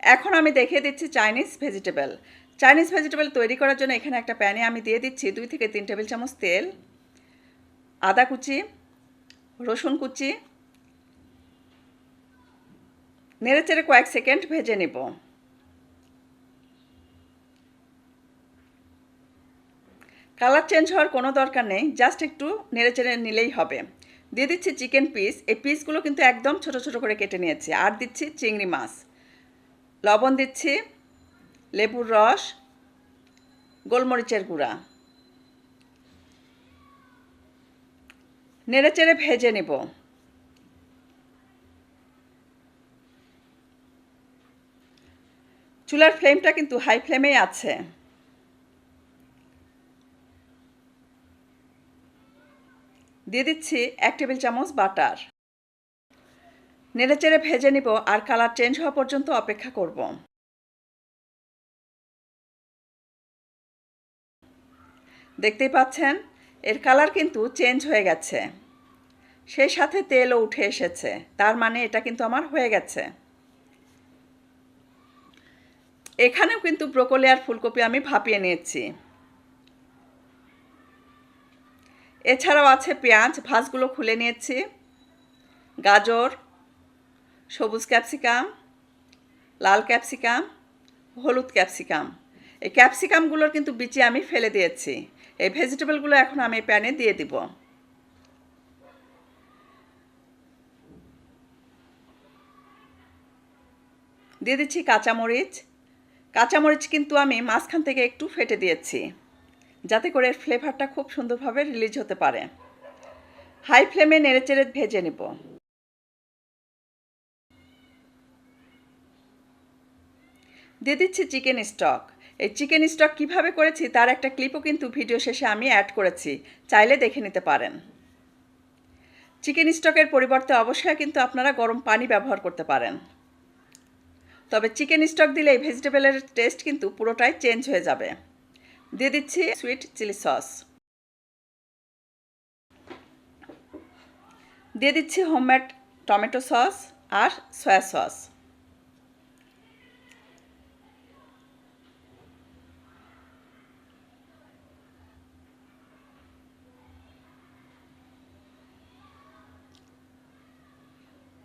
এখন আমি দেখিয়ে দিচ্ছি চাইনিজ ভেজিটেবল চাইনিজ ভেজিটেবল তৈরি করার জন্য এখানে একটা প্যানে আমি দিয়ে দিচ্ছি দুই থেকে তিন টেবিল চামচ তেল, আদা কুচি, রসুন কুচি। নেড়ে নেড়েচেড়ে কয়েক সেকেন্ড ভেজে নেব। কালার চেঞ্জ হওয়ার কোনো দরকার নেই, জাস্ট একটু নেড়ে নেড়েচেড়ে নিলেই হবে। দিয়ে দিচ্ছি চিকেন পিস, এই পিসগুলো কিন্তু একদম ছোট ছোট করে কেটে নিয়েছি। আর দিচ্ছি চিংড়ি মাছ। লবণ দিচ্ছি, লেবুর রস, গোলমরিচের গুঁড়া। নেড়েচেড়ে ভেজে নেব। চুলার ফ্লেমটা কিন্তু হাই ফ্লেমেই আছে। দিয়ে দিচ্ছি এক টেবিল চামচ বাটার। নেড়েচেড়ে ভেজে নিব আর কালার চেঞ্জ হওয়া পর্যন্ত অপেক্ষা করব। দেখতেই পাচ্ছেন, এর কালার কিন্তু চেঞ্জ হয়ে গেছে। সেই সাথে তেলও উঠে এসেছে, তার মানে এটা কিন্তু আমার হয়ে গেছে। এখানেও কিন্তু ব্রোকলি আর ফুলকপি আমি ভাপিয়ে নিয়েছি। এছাড়াও আছে পেঁয়াজ, ভাজগুলো খুলে নিয়েছি। গাজর সবুজ ক্যাপসিকাম, লাল ক্যাপসিকাম, হলুদ ক্যাপসিকাম। এই ক্যাপসিকামগুলোর কিন্তু বিচি আমি ফেলে দিয়েছি। এই ভেজিটেবলগুলো এখন আমি প্যানে দিয়ে দিব। দিয়ে দিচ্ছি কাঁচামরিচ। কাঁচামরিচ কিন্তু আমি মাঝখান থেকে একটু ফেটে দিয়েছি, যাতে করে ফ্লেভারটা খুব সুন্দরভাবে রিলিজ হতে পারে। হাই ফ্লেমে নেড়েচেড়ে ভেজে নিব। দিয়ে দিচ্ছি চিকেন স্টক। এই চিকেন স্টক কীভাবে করেছি তার একটা ক্লিপও কিন্তু ভিডিও শেষে আমি অ্যাড করেছি। চাইলে দেখে নিতে পারেন। চিকেন স্টকের পরিবর্তে অবশ্যই কিন্তু আপনারা গরম পানি ব্যবহার করতে পারেন। তবে চিকেন স্টক দিলে এই ভেজিটেবলের টেস্ট কিন্তু পুরোটাই চেঞ্জ হয়ে যাবে। দিয়ে দিচ্ছি সুইট চিলি সস দিয়ে দিচ্ছি হোমমেড টমেটো সস আর সয়া সস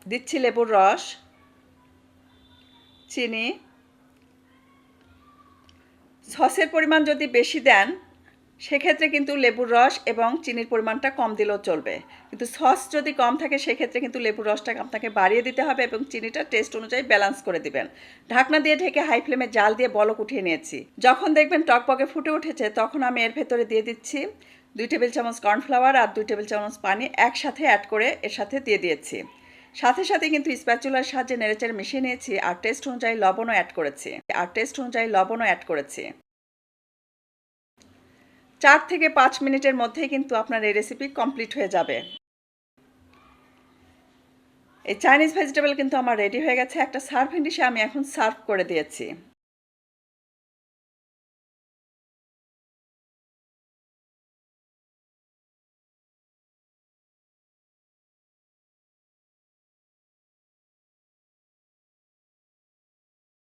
দিচ্ছি লেবুর রস, চিনি। সসের পরিমাণ যদি বেশি দেন, সেক্ষেত্রে কিন্তু লেবুর রস এবং চিনির পরিমাণটা কম দিলেও চলবে। কিন্তু সস যদি কম থাকে, সেক্ষেত্রে কিন্তু লেবুর রসটা আপনাকে বাড়িয়ে দিতে হবে এবং চিনিটা টেস্ট অনুযায়ী ব্যালেন্স করে দিবেন। ঢাকনা দিয়ে ঢেকে হাই ফ্লেমে জাল দিয়ে বলক উঠিয়ে নিয়েছি। যখন দেখবেন টকপকে ফুটে উঠেছে, তখন আমি এর ভেতরে দিয়ে দিচ্ছি দুই টেবিল চামচ কর্নফ্লাওয়ার আর দুই টেবিল চামচ পানি একসাথে অ্যাড করে এর সাথে দিয়ে দিয়েছি। সাথে সাথে কিন্তু স্প্যাচুলার সাহায্যে নেড়েচেড়ে মিশিয়ে নিয়েছি আর টেস্ট অনুযায়ী লবণও অ্যাড করেছি। আর টেস্ট অনুযায়ী লবণও অ্যাড করেছি। চার থেকে পাঁচ মিনিটের মধ্যেই কিন্তু আপনার এই রেসিপি কমপ্লিট হয়ে যাবে। এই চাইনিজ ভেজিটেবল কিন্তু আমার রেডি হয়ে গেছে। একটা সার্ভিং ডিশে আমি এখন সার্ভ করে দিয়েছি।